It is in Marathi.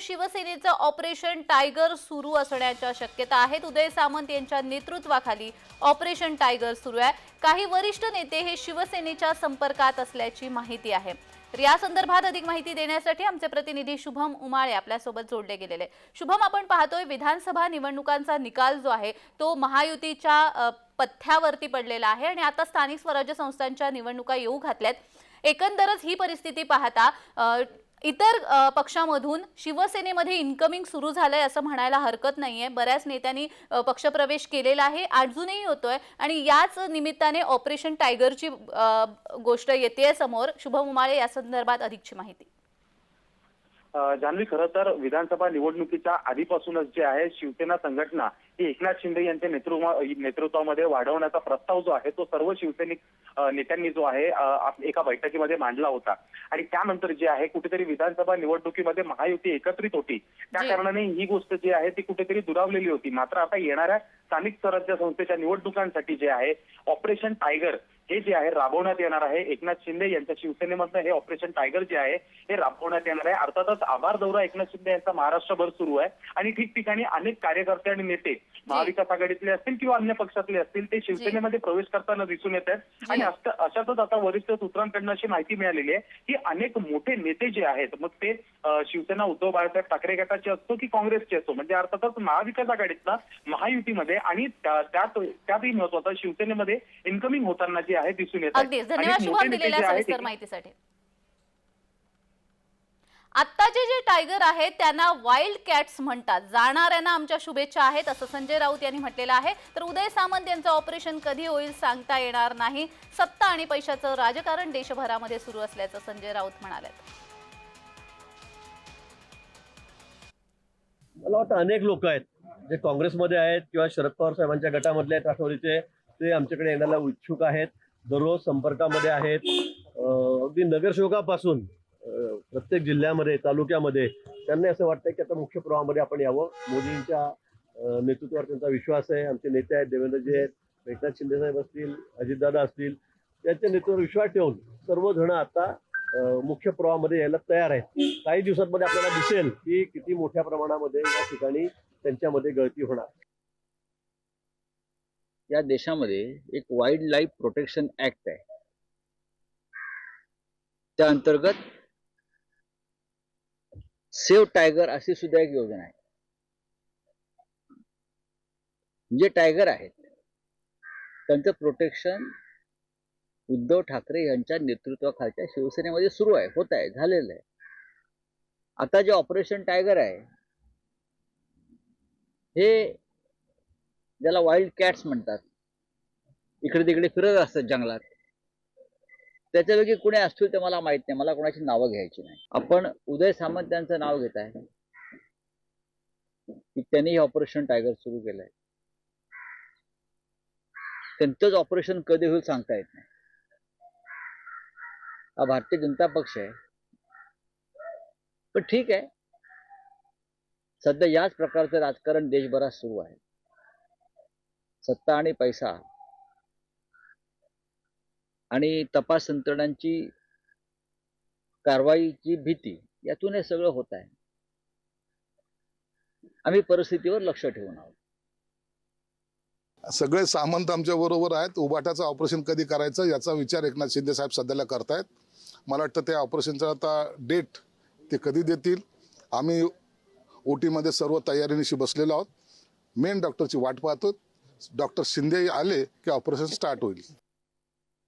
शिवसेनेचं ऑपरेशन टायगर सुरू असण्याच्या शक्यता आहेत. उदय सामंत यांच्या नेतृत्वाखाली ऑपरेशन टायगर सुरू आहे. काही वरिष्ठ नेते हे शिवसेनेच्या संपर्कात असल्याची माहिती आहे. तर या संदर्भात अधिक माहिती देण्यासाठी आमचे प्रतिनिधी शुभम उमाळे आपल्यासोबत जोडले गेलेले शुभम आपण पाहतोय विधानसभा निवडणुकांचा निकाल जो आहे तो महायुतीच्या पथ्यावरती पडलेला आहे आणि आता स्थानिक स्वराज्य संस्थांच्या निवडणुका येऊ घातल्यात. एकंदरच ही परिस्थिती पाहता इतर पक्षामधून शिवसेनेमध्ये इन्कमिंग सुरू झालंय असं म्हणायला हरकत नाहीये. बऱ्याच नेत्यांनी पक्षप्रवेश केलेला आहे. अजूनही होतोय. आणि याच निमित्ताने ऑपरेशन टायगरची गोष्ट येते समोर. शुभम उमाळे या संदर्भात अधिकची माहिती. जान्हवी खरं तर विधानसभा निवडणुकीच्या आधीपासूनच जे आहे शिवसेना संघटना ही एकनाथ शिंदे यांच्या नेतृत्वा नेतृत्वामध्ये वाढवण्याचा प्रस्ताव जो आहे तो सर्व शिवसैनिक नेत्यांनी जो आहे एका बैठकीमध्ये मांडला होता. आणि त्यानंतर जे आहे कुठेतरी विधानसभा निवडणुकीमध्ये महायुती एकत्रित होती. त्या. कारणाने ही गोष्ट जी आहे ती कुठेतरी दुरावलेली होती. मात्र आता येणाऱ्या स्थानिक स्वराज्य संस्थेच्या निवडणुकांसाठी जे आहे ऑपरेशन टायगर हे जे आहे राबवण्यात येणार आहे एकनाथ शिंदे यांच्या शिवसेनेमधनं हे ऑपरेशन टायगर जे आहे हे राबवण्यात येणार आहे. अर्थातच आभार दौरा एकनाथ शिंदे यांचा महाराष्ट्रभर सुरू आहे. आणि ठिकठिकाणी अनेक कार्यकर्ते आणि नेते महाविकास आघाडीतले असतील किंवा अन्य पक्षातले असतील ते शिवसेनेमध्ये प्रवेश करताना दिसून येत आहेत. आणि अशातच आता वरिष्ठ सूत्रांकडनं अशी माहिती मिळालेली आहे की अनेक मोठे नेते जे आहेत मग ते शिवसेना उद्धव बाळासाहेब ठाकरे गटाचे असतो की काँग्रेसचे असतो? म्हणजे अर्थातच महाविकास आघाडीतला महायुतीमध्ये आणि त्या- त्यात त्यातही महत्वाचं शिवसेनेमध्ये इन्कमिंग होताना जे आहे दिसून येत. अगदीच. अनेक धन्यवाद शुभम दिलेल्या सविस्तर माहितीसाठी. आत्ताचे जे टायगर आहेत त्यांना वाईल्ड कॅट्स म्हणतात. जाणाऱ्यांना आमच्या शुभेच्छा आहेत असं संजय राऊत यांनी म्हटलेलं आहे. तर उदय सामंत यांचं ऑपरेशन कधी होईल सांगता येणार नाही. सत्ता आणि पैशाचं राजकारण देशभरामध्ये सुरू असल्याचं संजय राऊत म्हणाले मला वाटतं अनेक लोक आहेत जे काँग्रेसमध्ये आहेत किंवा शरद पवार साहेबांच्या गटामधले आहेत राष्ट्रवादीचे ते आमच्याकडे येण्याला इच्छुक आहेत. दररोज संपर्कामध्ये आहेत. अगदी नगरसेवकापासून प्रत्येक जिल्ह्यामध्ये तालुक्यामध्ये त्यांना असं वाटतं की आता मुख्य प्रवाहामध्ये आपण यावं. मोदींच्या नेतृत्वावर त्यांचा विश्वास आहे. आमचे नेते आहेत देवेंद्रजी आहेत एकनाथ शिंदे साहेब असतील अजितदादा असतील. त्यांच्या नेतृत्वावर विश्वास ठेवून सर्वजण आता मुख्य प्रवाहामध्ये यायला तयार आहेत. काही दिवसांमध्ये आपल्याला दिसेल की किती मोठ्या प्रमाणामध्ये या ठिकाणी त्यांच्यामध्ये गळती होणार. या देशामध्ये एक वाईल्ड लाईफ प्रोटेक्शन ऍक्ट आहे. त्या अंतर्गत सेव्ह टायगर अशी सुद्धा एक योजना आहे. जे टायगर आहेत त्यांचं प्रोटेक्शन उद्धव ठाकरे यांच्या नेतृत्वाखालच्या शिवसेनेमध्ये सुरू आहे होत आहे झालेलं आहे. आता जे ऑपरेशन टायगर आहे हे ज्याला वाईल्ड कॅट्स म्हणतात. इकडे तिकडे फिरत असतात जंगलात. त्याच्यापैकी कुणी असतील ते मला माहीत नाही. मला कोणाची नावं घ्यायची नाही. आपण उदय सामंत यांचं नाव घेत आहे. की त्यांनी हे ऑपरेशन टायगर सुरू केलंय. त्यांचंच ऑपरेशन कधी होईल सांगता येत नाही. हा भारतीय जनता पक्ष आहे. पण ठीक आहे. सध्या याच प्रकारचं राजकारण देशभरात सुरू आहे. सत्ता आणि पैसा. आणि तपास यंत्रणांची कारवाईची भीती यातून हे सगळं होत आहे. आम्ही परिस्थितीवर लक्ष ठेवून आहोत. सगळे सामंत आमच्या बरोबर आहेत. उबाटाचं ऑपरेशन कधी करायचं याचा विचार एकनाथ शिंदे साहेब सध्याला करतायत. मला वाटतं त्या ऑपरेशनचा आता डेट ते कधी देतील आम्ही ओटीमध्ये सर्व तयारीनिशी बसलेलो आहोत. मेन डॉक्टरची वाट पाहतो डॉक्टर शिंदे आले की ऑपरेशन स्टार्ट होईल.